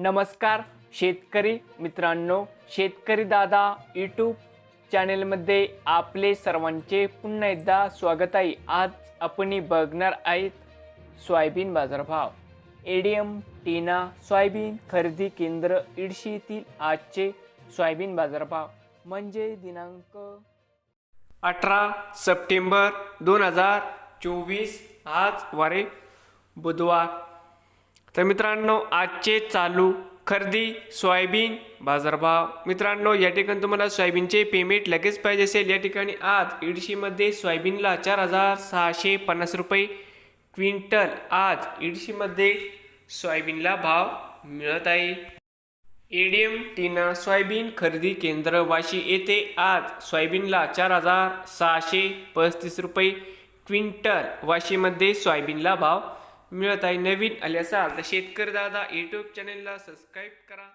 नमस्कार शेतकरी मित्रांनो शेतकरी दादा यूट्यूब चॅनेलमध्ये आपले सर्वांचे पुन्हा एकदा स्वागत आहे. आज आपण बघणार आहेत सोयाबीन बाजारभाव. एडीएम टीना सोयाबीन खरेदी केंद्र इडशी येथील आजचे सोयाबीन बाजारभाव. म्हणजे दिनांक अठरा सप्टेंबर दोन हजार चोवीस आज वारे बुधवार तर मित्रांनो आजचे चालू खरेदी सोयाबीन बाजारभाव. मित्रांनो या ठिकाणी तुम्हाला सोयाबीनचे पेमेंट लगेच पाहिजे असेल. या ठिकाणी आज इडशीमध्ये सोयाबीनला चार हजार सहाशे पन्नास रुपये क्विंटल आज इडशीमध्ये सोयाबीनला भाव मिळत आहे. एडीएम टीना सोयाबीन खरेदी केंद्र वाशी येथे आज सोयाबीनला चार हजार सहाशे पस्तीस रुपये क्विंटल वाशीमध्ये सोयाबीनला भाव मिळत आहे नवीन आल्याचा तर शेतकरी दादा यूट्यूब चॅनेलला सबस्क्राईब करा.